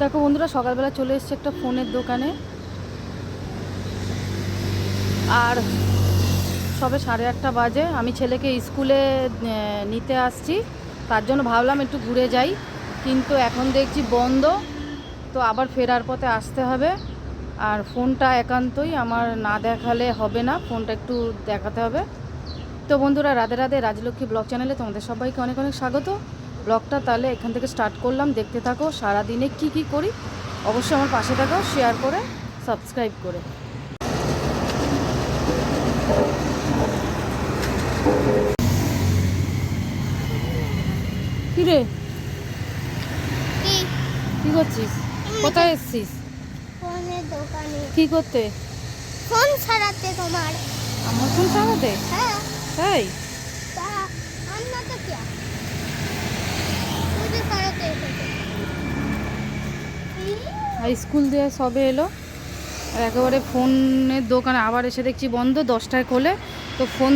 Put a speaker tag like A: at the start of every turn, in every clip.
A: দেখো বন্ধুরা, সকালবেলা চলে এসছে একটা ফোনের দোকানে। আর সবে সাড়ে আটটা বাজে। আমি ছেলেকে স্কুলে নিতে আসছি। তার জন্য ভাবলাম একটু ঘুরে যাই। কিন্তু এখন দেখছি বন্ধ, তো আবার ফেরার পথে আসতে হবে। আর ফোনটা একান্তই আমার না দেখালে হবে না, ফোনটা একটু দেখাতে হবে। তো বন্ধুরা, রাধে রাধে রাজলক্ষ্মী ব্লগ চ্যানেলে তোমাদের সবাইকে অনেক অনেক স্বাগত। ব্লগটা তাহলে এখান থেকে স্টার্ট করলাম। দেখতে থাকো সারাদিনে কি কি করি অবশ্যই আমার পাশে থাকো শেয়ার করে সাবস্ক্রাইব করে। কি? রে
B: কি
A: করছিস? কোথায় এসছিস?
B: ফোনের দোকানে।
A: কি করতে?
B: ফোন ছাড়াতে তোমার।
A: আমার ফোন চালাতে
B: হ্যাঁ।
A: তাই
B: তা আন্না তো क्या মুঝে ছাড়াতে এসেছে
A: আর স্কুল দিয়ে সবে এলো। আর একেবারে ফোনের দোকানে আবার এসে দেখছি বন্ধ, দশটায় খোলে। তো ফোন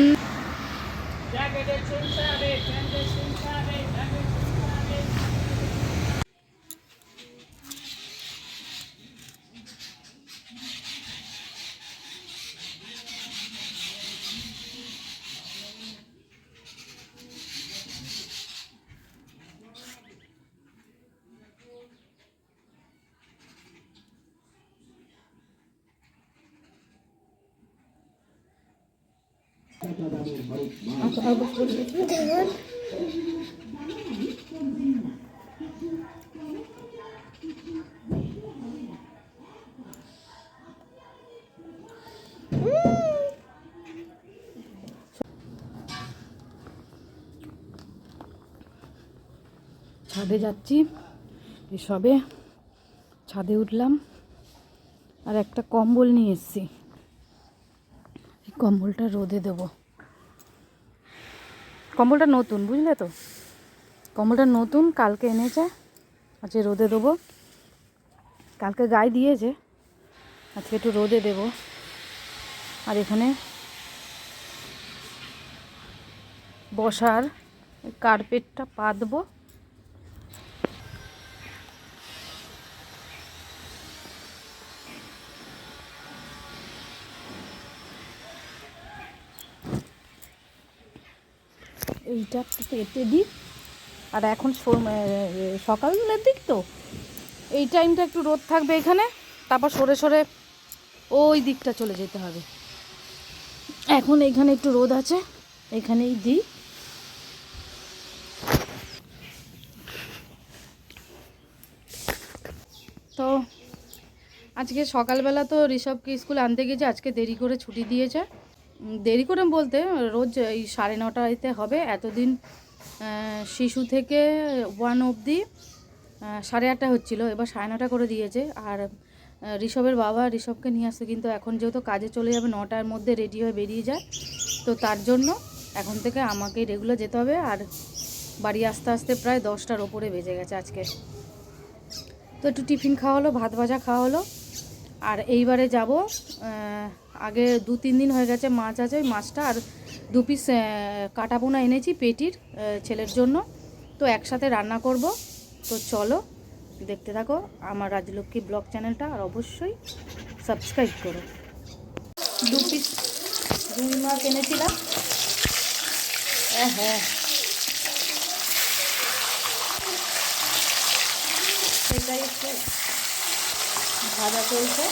A: ছাদে যাচ্ছি এসবে ছাদে উঠলাম আর একটা কম্বল নিয়ে এসেছি। এই কম্বলটা রোদে দেব। কম্বলটা নতুন, বুঝলে তো? কম্বলটা নতুন, কালকে এনেছে, আজকে রোদে দেবো। কালকে গায়ে দিয়েছে, আজকে একটু রোদে দেব। আর এখানে বসার কার্পেটটা পাতবো। এইটা পেতে দিই। আর এখন সকালের দিক তো। এই টাইমটা একটু রোদ থাকবে এখানে, তারপর সরে সরে ওই দিকটা চলে যেতে হবে। এখন এইখানে একটু রোদ আছে, এখানেই দিই। তো আজকে সকালবেলা তো ঋষভকে স্কুল আনতে গেছে, আজকে দেরি করে ছুটি দিয়েছে। দেরি করে বলতে রোজ এই সাড়ে নটাতে হবে। এতদিন শিশু থেকে ওয়ান অবধি সাড়ে আটটা হচ্ছিল। এবার সাড়ে নটা করে দিয়েছে। আর ঋষভের বাবা ঋষভকে নিয়ে আসতে কিন্তু এখন যেহেতু কাজে চলে যাবে, নটার মধ্যে রেডি হয়ে বেরিয়ে যায়। তো তার জন্য এখন থেকে আমাকে রেগুলার যেতে হবে। আর বাড়ি আসতে আসতে প্রায় দশটার ওপরে বেজে গেছে আজকে। তো একটু টিফিন খাওয়া হলো, ভাত ভাজা খাওয়া হলো। আর এইবারে যাব আগে দু তিন দিন হয়ে গেছে মাছ আছে, ওই মাছটা আর দু পিস কাটা পোনা এনেছি পেটির ছেলের জন্য। তো একসাথে রান্না করব। তো চলো, দেখতে থাকো আমার রাজলক্ষ্মী ব্লগ চ্যানেলটা আর অবশ্যই সাবস্ক্রাইব করো। দু পিস রুই মাছ এনেছিলাম। হ্যাঁ হ্যাঁ। সেটাই একটু ভাজা চলছে।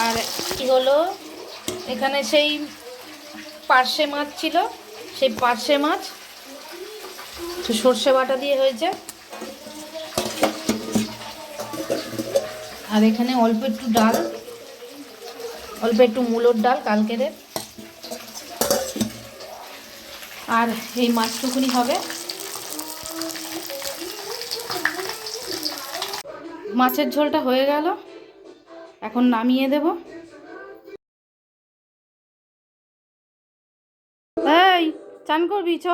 A: আর কি হলো? এখানে সেই পার্শে মাছ ছিল, সেই পার্শে মাছ সর্ষে বাটা দিয়ে হয়েছে। আর এখানে অল্প একটু ডাল, অল্প একটু মূলোর ডাল কালকের। আর এই মাছটুকুনি হবে। মাছের ঝোলটা হয়ে গেল। এখন নামিয়ে দেব। এই চান করবি চ।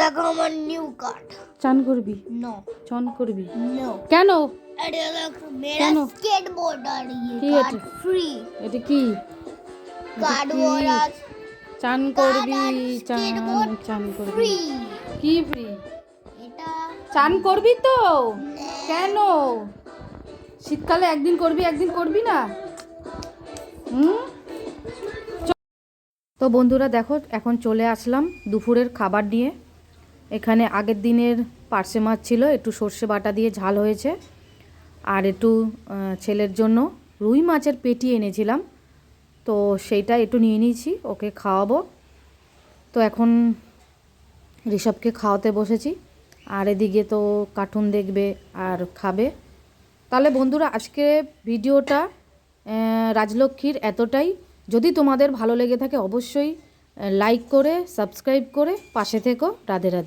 B: দেখো আমার নিউ কার্ড
A: চান করবি?
B: নো
A: চান করবি?
B: নো
A: কেন?
B: আরে দেখো মেরা
A: স্কেটবোর্ড আর
B: ইয়ে
A: কার্ড
B: ফ্রি
A: এটা? কি?
B: কার্ড ওয়ার
A: চান করবি চান চান করবি। কি ফ্রি
B: এটা
A: চান করবি তো? কেন? শীতকালে একদিন করবি একদিন করবি না? তো বন্ধুরা দেখো, এখন চলে আসলাম দুপুরের খাবার নিয়ে। এখানে আগের দিনের পার্সে মাছ ছিল, একটু সর্ষে বাটা দিয়ে ঝাল হয়েছে। আর একটু ছেলের জন্য রুই মাছের পেটি এনেছিলাম। তো সেইটা একটু নিয়ে নিয়েছি, ওকে খাওয়াবো। তো এখন ঋষভকে খাওয়াতে বসেছি। আর এদিকে তো কার্টুন দেখবে আর খাবে। তাহলে বন্ধুরা, আজকে ভিডিওটা রাজলক্ষ্মীর এতটাই। যদি তোমাদের ভালো লেগে থাকে, অবশ্যই লাইক করে সাবস্ক্রাইব করে পাশে থেকো। রাধে রাধে।